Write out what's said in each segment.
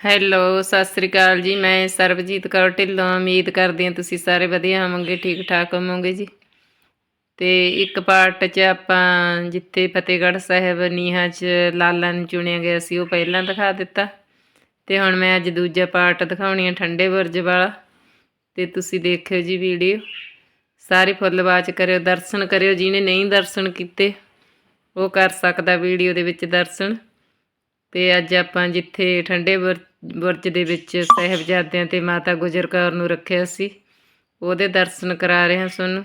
Hello, Sat Sri ਅਕਾਲ ਜੀ। ਮੈਂ ਸਰਬਜੀਤ ਕੌਰ ਢਿੱਲੋਂ। ਉਮੀਦ ਕਰਦੀ ਹਾਂ ਤੁਸੀਂ ਸਾਰੇ ਵਧੀਆ ਹੋਵੋਗੇ ਠੀਕ ਠਾਕ ਹੋਵੋਗੇ ਜੀ। ਤੇ ਇੱਕ ਪਾਰਟ 'ਚ ਆਪਾਂ ਜਿੱਥੇ ਫਤਿਹਗੜ੍ਹ ਸਾਹਿਬ ਨੀਹਾਂ 'ਚ ਲਾਲਾਂ ਨੂੰ ਚੁਣਿਆ ਗਿਆ ਸੀ, ਉਹ ਪਹਿਲਾਂ ਦਿਖਾ ਦਿੱਤਾ। ਤੇ ਹੁਣ ਮੈਂ ਅੱਜ ਦੂਜਾ ਪਾਰਟ ਦਿਖਾਉਣੀ ਆ ਠੰਡੇ ਬੁਰਜ ਵਾਲਾ। ਤੇ ਤੁਸੀਂ ਦੇਖਿਓ ਜੀ ਵੀਡੀਓ। ਸਾਰੇ ਫੁੱਲ ਬਾਚ ਕਰਿਓ, ਦਰਸ਼ਨ ਕਰਿਓ। ਜਿਹਨੇ ਨਹੀਂ ਦਰਸ਼ਨ ਕੀਤੇ, ਉਹ ਕਰ ਸਕਦਾ ਵੀਡੀਓ ਦੇ ਵਿੱਚ ਦਰਸ਼ਨ। ਤੇ ਅੱਜ ਆਪਾਂ ਜਿੱਥੇ ਠੰਡੇ ਬੁਰਜ ਬੁਰਜ ਦੇ ਵਿੱਚ ਸਾਹਿਬਜ਼ਾਦਿਆਂ ਤੇ ਮਾਤਾ ਗੁਜਰ ਕੌਰ ਨੂੰ ਰੱਖਿਆ ਸੀ। ਉਹਦੇ ਦਰਸ਼ਨ ਕਰਾ ਰਹੇ ਹਾਂ ਤੁਹਾਨੂੰ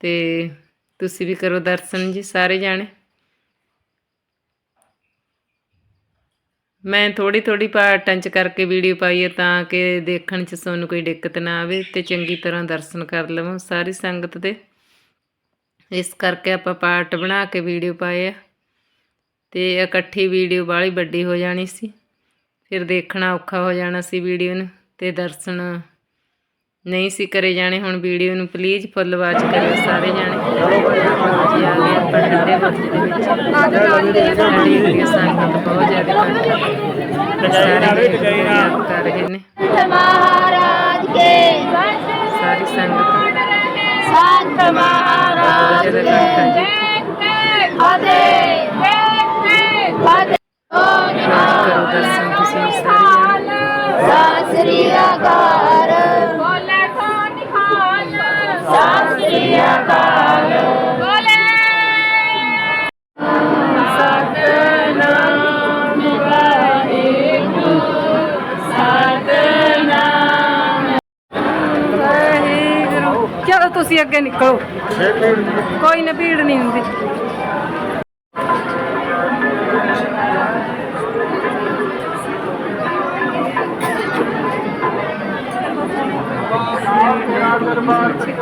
ਤੇ ਤੁਸੀਂ ਵੀ ਕਰੋ ਦਰਸ਼ਨ ਜੀ, ਸਾਰੇ ਜਾਣੇ। ਮੈਂ ਥੋੜੀ ਥੋੜੀ ਪਾਰਟਾਂ ਚ ਕਰਕੇ ਵੀਡੀਓ ਪਾਈ ਹੈ ਤਾਂ ਕਿ ਦੇਖਣ ਚ ਤੁਹਾਨੂੰ ਕੋਈ ਦਿੱਕਤ ਨਾ ਆਵੇ ਤੇ ਚੰਗੀ ਤਰ੍ਹਾਂ ਦਰਸ਼ਨ ਕਰ ਲਵਾਂ ਸਾਰੀ ਸੰਗਤ ਦੇ। ਇਸ ਕਰਕੇ ਆਪਾਂ ਪਾਰਟ ਬਣਾ ਕੇ ਵੀਡੀਓ ਪਾਏ ਆ। ਤੇ ਇਕੱਠੀ ਵੀਡੀਓ ਬਾਹਲੀ ਵੱਡੀ ਹੋ ਜਾਣੀ ਸੀ। ਫਿਰ ਦੇਖਣਾ ਔਖਾ ਹੋ ਜਾਣਾ ਸੀ ਵੀਡੀਓ ਨੂੰ ਤੇ ਦਰਸ਼ਨ ਨਹੀਂ ਸੀ ਕਰੇ ਜਾਣੇ। ਹੁਣ ਵੀਡੀਓ ਨੂੰ ਪਲੀਜ਼ ਫੁੱਲ ਵਾਚ ਕਰਿਓ ਸਾਰੇ ਜਾਣੇ। ਸਾਰੇ ਕਰ ਰਹੇ ਨੇ ਸੰਗਤ। ਸਾਥ ਮਹਾਰਾਜ ਕੇ। ਜੈ ਜੈ ਆਦੇ ਸ੍ਰੀ ਅਕਾਲ ਬੋਲੇ। ਸਤਨਾਮ ਵਾਹਿਗੁਰੂ ਸਤਨਾਮ ਵਾਹਿਗੁਰੂ ਚਲੋ ਤੁਸੀਂ ਅੱਗੇ ਨਿਕਲੋ। ਕੋਈ ਨਾ ਭੀੜ ਨਹੀਂ ਹੁੰਦੀ।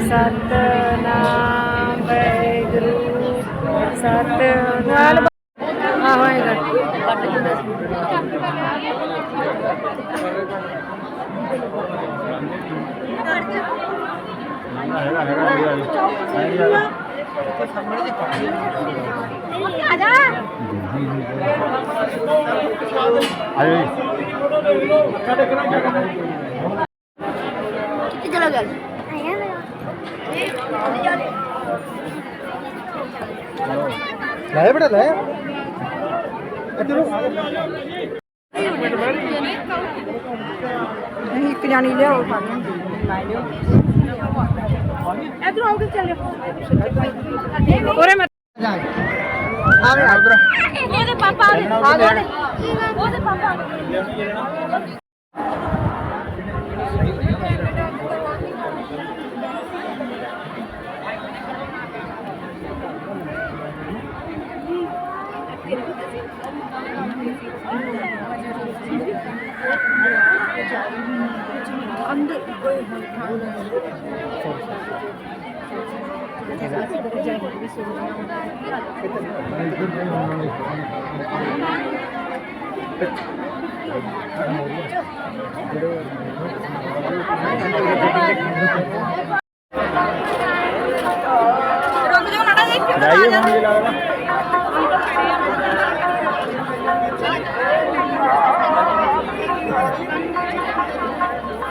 ਸਤਨਾਮ ਵੈਗੁਰੂ ਸਤਨਾਮ ਆ ਹੋਏਗਾ ਹੈਗਾ ਹੈਗਾ ਹੈਗਾ ਹੈਗਾ किती चला गेल ਲੈ ਬੜਾ ਲੈ ਇੱਧਰੋਂ ਨਹੀਂ ਇੱਕ ਜਾਣੀ ਲਿਆਓ ਇਧਰ ਆਓ ਕਿ ਚੱਲਿਓ ਉਰੇ ਮੈਂ ਆ ਉਧਰ ਉਹਦੇ ਪਾਪਾ ਆ ਗਏ। ਉਹਦੇ ਪਾਪਾ 안돼 이거에 다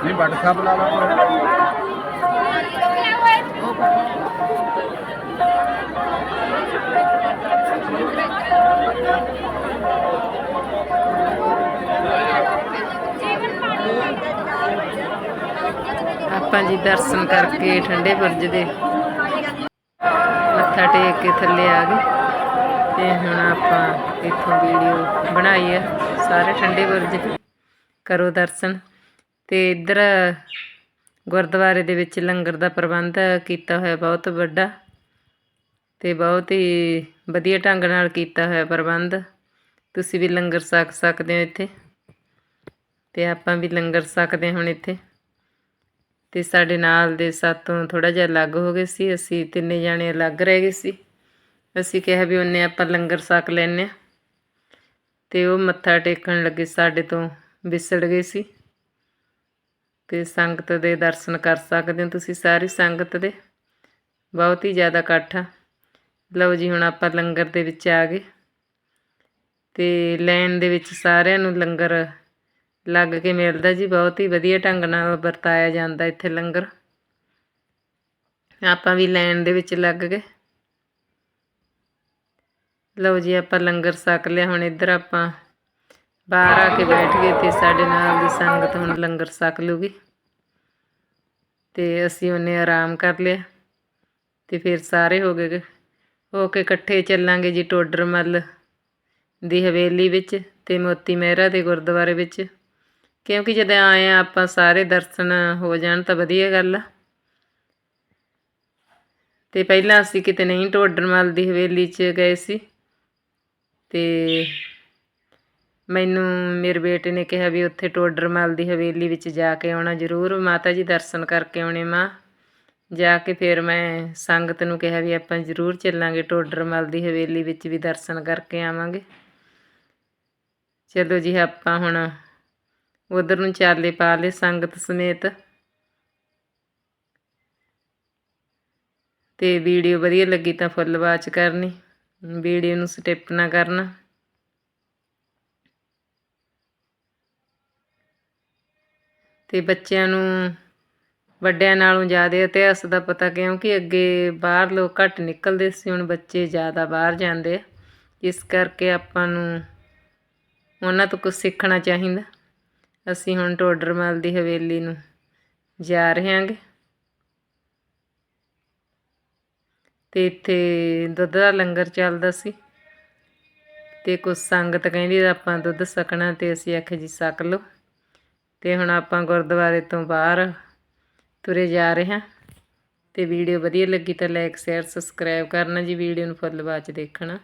ਨਹੀਂ, ਵੱਟ ਲਾ ਲਾ ਆਪਾਂ ਜੀ ਦਰਸ਼ਨ ਕਰਕੇ ਠੰਡੇ ਬੁਰਜ ਦੇ ਮੱਥਾ ਟੇਕ ਕੇ ਥੱਲੇ ਆ ਗਏ। ਤੇ ਹੁਣ ਆਪਾਂ ਇੱਥੋਂ ਵੀਡੀਓ ਬਣਾਈ ਆ ਸਾਰੇ ਠੰਡੇ ਬੁਰਜ। ਕਰੋ ਦਰਸ਼ਨ। ਤੇ ਇੱਧਰ ਗੁਰਦੁਆਰੇ ਦੇ ਵਿੱਚ ਲੰਗਰ ਦਾ ਪ੍ਰਬੰਧ ਕੀਤਾ ਹੋਇਆ, ਬਹੁਤ ਵੱਡਾ ਅਤੇ ਬਹੁਤ ਹੀ ਵਧੀਆ ਢੰਗ ਨਾਲ ਕੀਤਾ ਹੋਇਆ ਪ੍ਰਬੰਧ। ਤੁਸੀਂ ਵੀ ਲੰਗਰ ਛਕ ਸਕਦੇ ਹੋ ਇੱਥੇ ਤੇ ਆਪਾਂ ਵੀ ਲੰਗਰ ਛਕਦੇ ਹਾਂ ਹੁਣ ਇੱਥੇ। ਤੇ ਸਾਡੇ ਨਾਲ ਦੇ ਸਾਤੋਂ ਥੋੜਾ ਜਿਹਾ ਅਲੱਗ ਹੋ ਗਏ ਸੀ, ਅਸੀਂ ਤਿੰਨੇ ਜਾਣੇ ਅਲੱਗ ਰਹਿ ਗਏ ਸੀ। ਅਸੀਂ ਕਿਹਾ ਵੀ ਉਹਨੇ ਆਪਾਂ ਲੰਗਰ ਛਕ ਲੈਨੇ ਆ ਤੇ ਉਹ ਮੱਥਾ ਟੇਕਣ ਲੱਗੇ, ਸਾਡੇ ਤੋਂ ਵਿਸੜ ਗਏ ਸੀ। ਤੇ ਸੰਗਤ ਦੇ ਦਰਸ਼ਨ ਕਰ ਸਕਦੇ ਹੋ ਤੁਸੀਂ, ਸਾਰੀ ਸੰਗਤ ਦੇ। ਬਹੁਤ ਹੀ ਜ਼ਿਆਦਾ ਇਕੱਠ ਆ। ਲਓ ਜੀ, ਹੁਣ ਆਪਾਂ ਲੰਗਰ ਦੇ ਵਿੱਚ ਆ ਗਏ। ਤੇ ਲੈਣ ਦੇ ਵਿੱਚ ਸਾਰਿਆਂ ਨੂੰ ਲੰਗਰ ਲੱਗ ਕੇ ਮਿਲਦਾ ਜੀ। ਬਹੁਤ ਹੀ ਵਧੀਆ ਢੰਗ ਨਾਲ ਵਰਤਾਇਆ ਜਾਂਦਾ ਇੱਥੇ ਲੰਗਰ। ਆਪਾਂ ਵੀ ਲਾਈਨ ਦੇ ਵਿੱਚ ਲੱਗ ਗਏ। ਲਓ ਜੀ, ਆਪਾਂ ਲੰਗਰ ਛਕ ਲਿਆ। ਹੁਣ ਇੱਧਰ ਆਪਾਂ ਬਾਹਰ ਆ ਕੇ ਬੈਠ ਗਏ ਤੇ ਸਾਡੇ ਨਾਲ ਦੀ ਸੰਗਤ ਹੁਣ ਲੰਗਰ ਛਕ ਲੂਗੀ। ਤੇ ਅਸੀਂ ਉਹਨੇ ਆਰਾਮ ਕਰ ਲਿਆ ਤੇ ਫਿਰ ਸਾਰੇ ਹੋ ਗਏ ਹੋ ਕੇ ਇਕੱਠੇ ਚੱਲਾਂਗੇ ਜੀ ਟੋਡਰਮੱਲ ਦੀ ਹਵੇਲੀ ਵਿੱਚ ਤੇ ਮੋਤੀ ਮਹਿਰਾ ਦੇ ਗੁਰਦੁਆਰੇ ਵਿੱਚ। ਕਿਉਂਕਿ ਜਦੋਂ ਆਏ ਆ ਆਪਾਂ ਸਾਰੇ ਦਰਸ਼ਨ ਹੋ ਜਾਣ ਤਾਂ ਵਧੀਆ ਗੱਲ ਆ। ਤੇ ਪਹਿਲਾਂ ਅਸੀਂ ਕਿਤੇ ਨਹੀਂ ਟੋਡਰਮੱਲ ਦੀ ਹਵੇਲੀ 'ਚ ਗਏ ਸੀ। ਤੇ ਮੈਨੂੰ ਮੇਰੇ ਬੇਟੇ ਨੇ ਕਿਹਾ ਵੀ ਉੱਥੇ ਟੋਡਰਮੱਲ ਦੀ ਹਵੇਲੀ ਵਿੱਚ ਜਾ ਕੇ ਆਉਣਾ ਜ਼ਰੂਰ, ਮਾਤਾ ਜੀ ਦਰਸ਼ਨ ਕਰਕੇ ਆਉਣੇ ਮਾਂ। ਜਾ ਕੇ ਫਿਰ ਮੈਂ ਸੰਗਤ ਨੂੰ ਕਿਹਾ ਵੀ ਆਪਾਂ ਜ਼ਰੂਰ ਚੱਲਾਂਗੇ ਟੋਡਰਮੱਲ ਦੀ ਹਵੇਲੀ ਵਿੱਚ ਵੀ ਦਰਸ਼ਨ ਕਰਕੇ ਆਵਾਂਗੇ। ਚਲੋ ਜੀ, ਆਪਾਂ ਹੁਣ ਉਧਰ ਨੂੰ ਚਾਲੇ ਪਾ ਲਏ ਸੰਗਤ ਸਮੇਤ। ਤੇ ਵੀਡੀਓ ਵਧੀਆ ਲੱਗੀ ਤਾਂ ਫੁੱਲ ਵਾਚ ਕਰਨੀ, ਵੀਡੀਓ ਨੂੰ ਸਟਿਪ ਨਾ ਕਰਨਾ। ਅਤੇ ਬੱਚਿਆਂ ਨੂੰ ਵੱਡਿਆਂ ਨਾਲੋਂ ਜ਼ਿਆਦਾ ਇਤਿਹਾਸ ਦਾ ਪਤਾ, ਕਿਉਂਕਿ ਅੱਗੇ ਬਾਹਰ ਲੋਕ ਘੱਟ ਨਿਕਲਦੇ ਸੀ, ਹੁਣ ਬੱਚੇ ਜ਼ਿਆਦਾ ਬਾਹਰ ਜਾਂਦੇ ਆ। ਇਸ ਕਰਕੇ ਆਪਾਂ ਨੂੰ ਉਹਨਾਂ ਤੋਂ ਕੁਝ ਸਿੱਖਣਾ ਚਾਹੀਦਾ। ਅਸੀਂ ਹੁਣ ਟੋਡਰਮਲ ਦੀ ਹਵੇਲੀ ਨੂੰ ਜਾ ਰਹੇ ਹਾਂਗੇ। ਤੇ ਇੱਥੇ ਦੁੱਧ ਦਾ ਲੰਗਰ ਚੱਲਦਾ ਸੀ ਤੇ ਕੁਝ ਸੰਗਤ ਕਹਿੰਦੀ ਆਪਾਂ ਦੁੱਧ ਸਕਣਾ ਤੇ ਅਸੀਂ ਆਖਿਆ ਜੀ ਸਕ ਲਓ। ਤੇ ਹੁਣ ਆਪਾਂ ਗੁਰਦੁਆਰੇ ਤੋਂ ਬਾਹਰ ਤੁਰੇ ਜਾ ਰਹੇ ਹਾਂ। ਤੇ ਵੀਡੀਓ ਵਧੀਆ ਲੱਗੀ ਤਾਂ ਲਾਈਕ ਸ਼ੇਅਰ ਸਬਸਕ੍ਰਾਈਬ ਕਰਨਾ ਜੀ, ਵੀਡੀਓ ਨੂੰ ਫੁੱਲ ਬਾਅਦ ਚ ਦੇਖਣਾ।